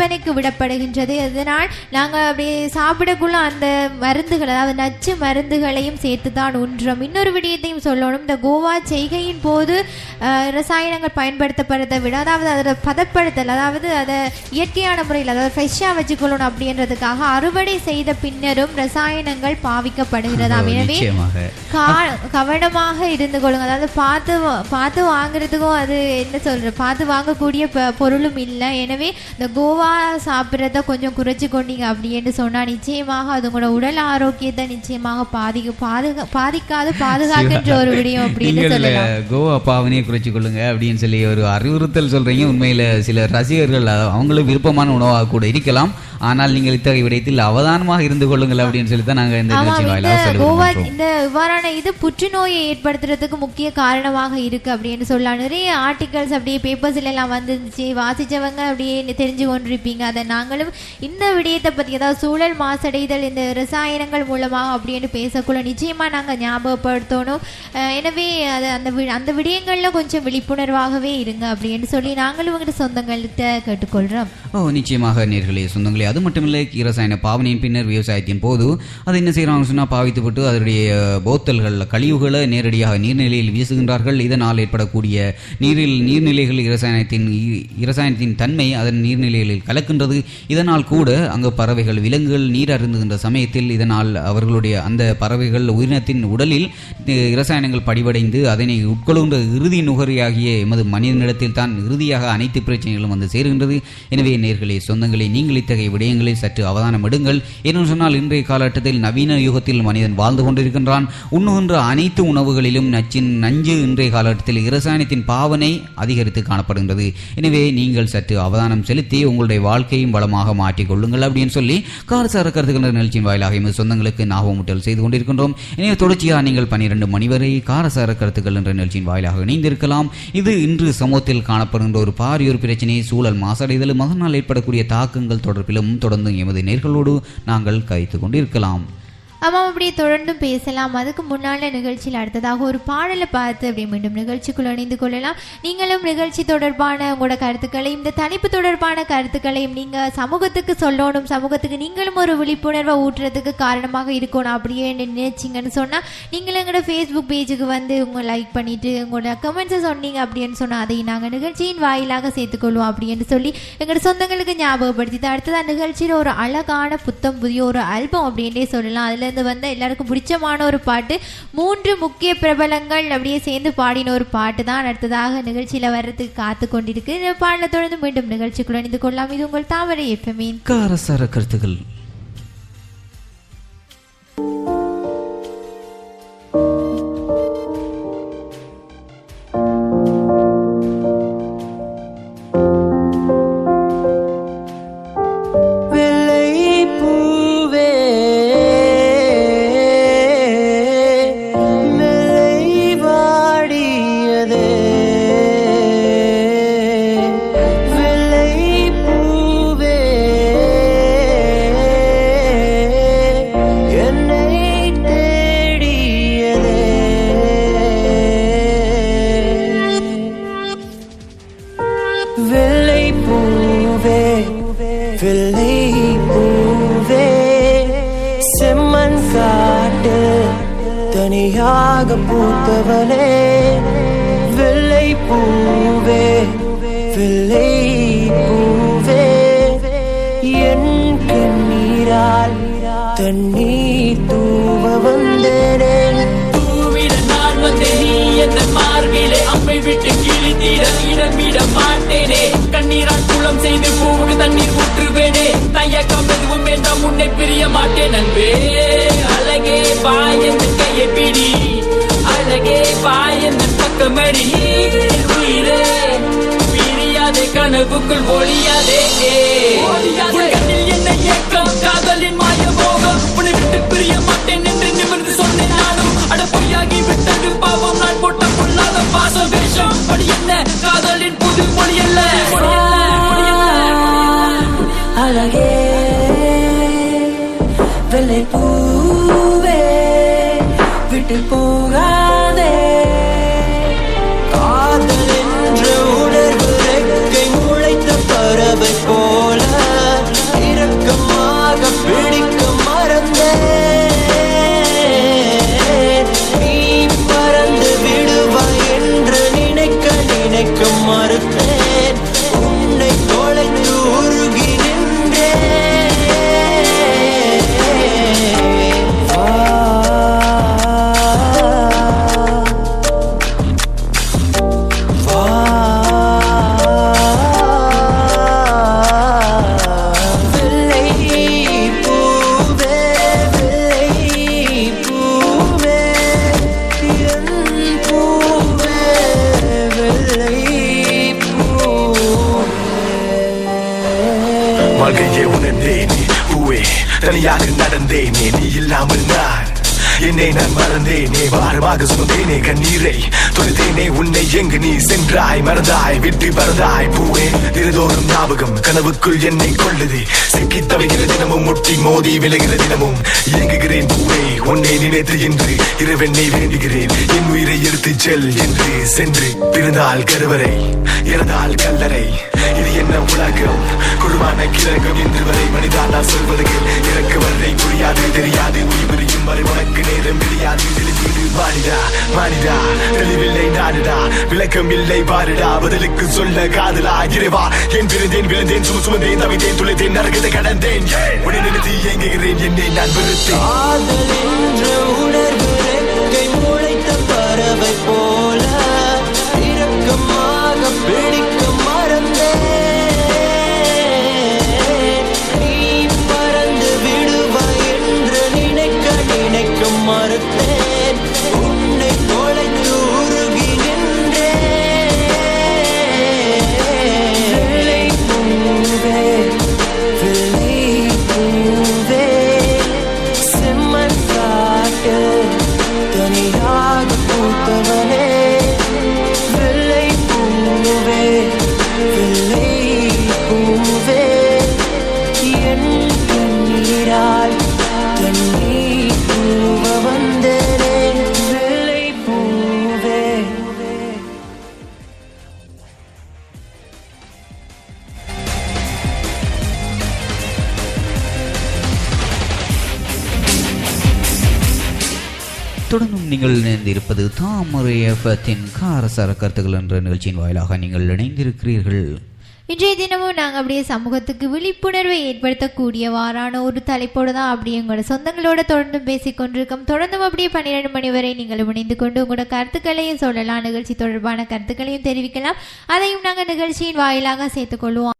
விற்பனைக்கு விடப்படுகின்றது. இதனால் நாங்கள் அப்படியே சாப்பிடக்குள்ள அந்த மருந்துகள் அதாவது நச்சு மருந்துகளையும் சேர்த்து தான் உண்றோம். இன்னொரு விடயத்தையும் சொல்லணும். இந்த கோவா செய்கையின் போது ரசாயனங்கள் பயன்படுத்தப்படுறதை விட அதாவது அதோட பதப்படுத்தல் அதாவது அதை இயற்கையான முறையில் அதாவது ஃப்ரெஷ்ஷாக வச்சுக்கொள்ளணும் அப்படின்றதுக்காக அறுவடை செய்த பின்னரும் ரசாயனங்கள் பாவிக்கப்படுகிறதாம். எனவே கவனமாக இருந்து கொள்ளுங்க அதாவது பார்த்து பார்த்து வாங்குறதுக்கும் அது என்ன சொல்ற பார்த்து வாங்கக்கூடிய பொருளும் இல்லை. எனவே இந்த கோவா சாப்பிட்றத கொஞ்சம் குறைச்சு கொண்டீங்க அப்படின்னு சொன்னா நிச்சயமாக அது உங்களோட உடல் ஆரோக்கியத்தை நிச்சயமாக பாதிக்க பாதுகா பாதிக்காது பாதுகாக்கின்ற ஒரு விடயம் அப்படின்னு சொல்லலாம். கோவா பாவனையை குறைச்சி கொள்ளுங்க அப்படின்னு சொல்லி ஒரு அறிவுறுத்தல் சொல்றீங்க. உண்மையில சில ரசிகர்கள் அ- அவங்களுக்கு விருப்பமான உணவாக கூட இருக்கலாம். ஆனால் நீங்கள் இத்தகைய விடயத்தில் அவதானமாக இருந்து கொள்ளுங்கள் அப்படின்னு சொல்லி தான் நாங்கள் இந்த நிகழ்ச்சி இந்த வாயிலாக கோவா சொல்லுவோம் இந்த இவ்வாறான இது புற்றுநோயை ஏற்படுத்துறதுக்கு முக்கிய காரணமாக இருக்கு அப்படின்னு சொல்லலாம். நிறைய ஆர்டிகல்ஸ் அப்படியே பேப்பர்ஸ்ல எல்லாம் வந்துருந்துச்சு. வாசிச்சவங்க அப்படியே தெரிஞ்சு கொண்டிருப்பீங்க. அதை நாங்களும் இந்த விடயத்தை பத்தி அதாவது சூழல் மாசடைதல் இந்த ரசாயனங்கள் மூலமாக அப்படின்னு பேசக்குள்ள நிச்சயமா நாங்க ஞாபகப்படுத்தணும். எனவே அது அந்த அந்த விடயங்கள்ல கொஞ்சம் விழிப்புணர்வாகவே இருங்க அப்படின்னு சொல்லி நாங்களும் உங்கள்கிட்ட சொந்தங்கள்கிட்ட கேட்டுக்கொள்றோம். ஓ நிச்சயமாக நேர்களே சொந்தங்களே அது மட்டுமில்லை ரசாயன பாவனையின் பின்னர் விவசாயத்தின் போது அது என்ன செய்கிறாங்க சொன்னால் பாவித்துவிட்டு அதனுடைய போத்தல்கள் கழிவுகளை நேரடியாக நீர்நிலையில் வீசுகின்றார்கள். இதனால் ஏற்படக்கூடிய நீரில் நீர்நிலைகள் இரசாயனத்தின் இ- இரசாயனத்தின் தன்மை அதன் நீர்நிலைகளில் கலக்கின்றது. இதனால் கூட அங்கு பறவைகள் விலங்குகள் நீர் அருந்துகின்ற சமயத்தில் இதனால் அவர்களுடைய அந்த பறவைகள் உயிரினத்தின் உடலில் இரசாயனங்கள் படிவடைந்து அதனை உட்கொள்கின்ற இறுதி நுகரியாகிய எமது மனிதனிடத்தில் தான் இறுதியாக அனைத்து பிரச்சனைகளும் வந்து சேருகின்றது. எனவே நேர்களே சொந்தங்களை நீங்கள் இத்தகைய விடயங்களில் சற்று அவதானம் எடுங்கள் என்று சொன்னால் இன்றைய காலகட்டத்தில் நவீன யுகத்தில் மனிதன் வாழ்ந்து கொண்டிருக்கின்றான். உண்ணுகின்ற அனைத்து உணவுகளிலும் நச்சின் நஞ்சு இன்றைய காலகட்டத்தில் இரசாயனத்தின் பாவனை அதிகரித்து காணப்படுகின்றது. எனவே நீங்கள் சற்று அவதானம் செலுத்தி உங்களுடைய வாழ்க்கையும் வளமாக மாற்றிக் கொள்ளுங்கள் அப்படின்னு சொல்லி காரசார கருத்துக்கள் என்ற நிகழ்ச்சியின் வாயிலாக எமது சொந்தங்களுக்கு ஞாபகமூட்டல் செய்து கொண்டிருக்கின்றோம். எனவே தொடர்ச்சியாக நீங்கள் பன்னிரண்டு மணி வரை காரசார கருத்துக்கள் என்ற நிகழ்ச்சியின் வாயிலாக இணைந்திருக்கலாம். இது இன்று சமூகத்தில் காணப்படுகின்ற ஒரு பாரியொரு பிரச்சனை சூழல் மாசடைதலும் அதனால் ஏற்படக்கூடிய தாக்கங்கள் தொடர்பிலும் தொடர்ந்து எமது நேர்களோடு நாங்கள் கைத்து கொண்டிருக்கலாம் ஆமாம் அப்படியே தொடர்ந்தும் பேசலாம். அதுக்கு முன்னால நிகழ்ச்சியில் அடுத்ததாக ஒரு பாடலை பார்த்து அப்படியே மீண்டும் நிகழ்ச்சிக்குள் இணைந்து கொள்ளலாம். நீங்களும் நிகழ்ச்சி தொடர்பான உங்களோட கருத்துக்களையும் இந்த தலைப்பு தொடர்பான கருத்துக்களையும் நீங்கள் சமூகத்துக்கு சொல்லணும் சமூகத்துக்கு நீங்களும் ஒரு விழிப்புணர்வை ஊட்டுறதுக்கு காரணமாக இருக்கணும் அப்படியே நினைச்சிங்கன்னு சொன்னால் நீங்களும் எங்களோட ஃபேஸ்புக் பேஜுக்கு வந்து உங்க லைக் பண்ணிட்டு உங்களோட கமெண்ட்ஸை சொன்னீங்க அப்படின்னு சொன்னால் அதை நாங்கள் நிகழ்ச்சியின் வாயிலாக சேர்த்துக்கொள்வோம் அப்படின்னு சொல்லி எங்களோட சொந்தங்களுக்கு ஞாபகப்படுத்தி அடுத்ததான் நிகழ்ச்சியில் ஒரு அழகான புத்தம் புதிய ஒரு ஆல்பம் அப்படின்னே சொல்லலாம். அதுலேருந்து வந்த எல்லாருக்கும் பிடிச்சமான ஒரு பாட்டு. மூன்று முக்கிய பிரபலங்கள் அப்படியே சேர்ந்து பாடின ஒரு பாட்டு தான் அடுத்ததாக நிகழ்ச்சியில் வர்றதுக்கு காத்து கொண்டிருக்கு இந்த பாடலை தொடர்ந்து மீண்டும் நிகழ்ச்சிக்குள் இணைந்து கொள்ளலாம். இது உங்கள் தாமரை எஃப்எம்இன் காரசார கருத்துக்கள். வெள்ளை பூவே செம்மண் காட்டு தனியாக பூத்தவனே வெள்ளை பூவே வெள்ளை பூவே என் கண்ணீரால் தண்ணீர் தூவ வந்தேனே. விட்டு கிழித்தீர இடம் விட மாட்டேனே கண்ணீரால் குளம் செய்து பூவுக்கு தண்ணீர் ஊற்றுவேனே தயக்கம் எதுவும் வேண்டாம் உன்னை பிரிய மாட்டேன் நண்பே அழகே பாயந்து கையை பிடி அழகே பாயந்து பக்கமடி உயிரே பிரியாதே கனவுக்குள் ஒளியாதே அழகே வெள்ளை பூவே விட்டு போகா வாழ்க்கையே உணர்ந்தே நீ பூவே தனியாக நடந்தேனே நீ இல்லாமல் நான். என்னை நான் மறந்தேனே பாரமாக சுமந்தேனே கண்ணீரை தொலைத்தேனே உன்னை எங்கு நீ சென்றாய் மறந்தாய் விட்டு பறந்தாய் பூவே. தினதோறும் ஞாபகம் கனவுக்குள் என்னை கொள்ளுது. சிக்கி தவிக்கிற தினமும் முட்டி மோதி விலகிற தினமும். இயங்குகிறேன் பூவே உன்னை நினைத்து என்று இரவெண்ணை வேண்டுகிறேன். என் உயிரை எடுத்து செல் என்று சென்று பிறந்தால் கருவறை இறந்தால் கல்லறை. இது என்ன உலகம்? குருவான கிழக்கம் என்று வரை மனிதாண்டா நான் சொல்வது கேள் இறக்கு வரை புரியாது தெரியாது உயிர் பிரியும் வரை உனக்கு நேரம் தெரியாது தெளிவீடு மாறிடா மாறிடா தெளிவில்லை நாடுடா விளக்கம் இல்லை பாருடா பதிலுக்கு சொல்ல காதலா இறைவா என் பிறந்தேன் விழுந்தேன் சும சுமந்தேன் தவித்தேன் துளைத்தேன் நரகத்தை கடந்தேன் உடனே நிறுத்தி இயங்குகிறேன் என்னை நான் வெறுத்தேன் உணர்வு பறவை போ தொடர்ந்தும் நீங்கள் இணைந்திருப்பது தாமரை எஃபத்தின் காரசார கருத்துக்கள் என்ற நிகழ்ச்சியின் வாயிலாக நீங்கள் இணைந்திருக்கிறீர்கள். இன்றைய தினமும் நாங்கள் அப்படியே சமூகத்துக்கு விழிப்புணர்வை ஏற்படுத்தக்கூடியவாறான ஒரு தலைப்போடு தான் அப்படியே உங்களோட சொந்தங்களோட தொடர்ந்தும் பேசிக்கொண்டிருக்கோம் தொடர்ந்தும் அப்படியே பன்னிரெண்டு மணி வரை நீங்கள் இணைந்து கொண்டு உங்களோட கருத்துக்களையும் சொல்லலாம். நிகழ்ச்சி தொடர்பான கருத்துக்களையும் தெரிவிக்கலாம். அதையும் நாங்கள் நிகழ்ச்சியின் வாயிலாக சேர்த்துக்கொள்வோம்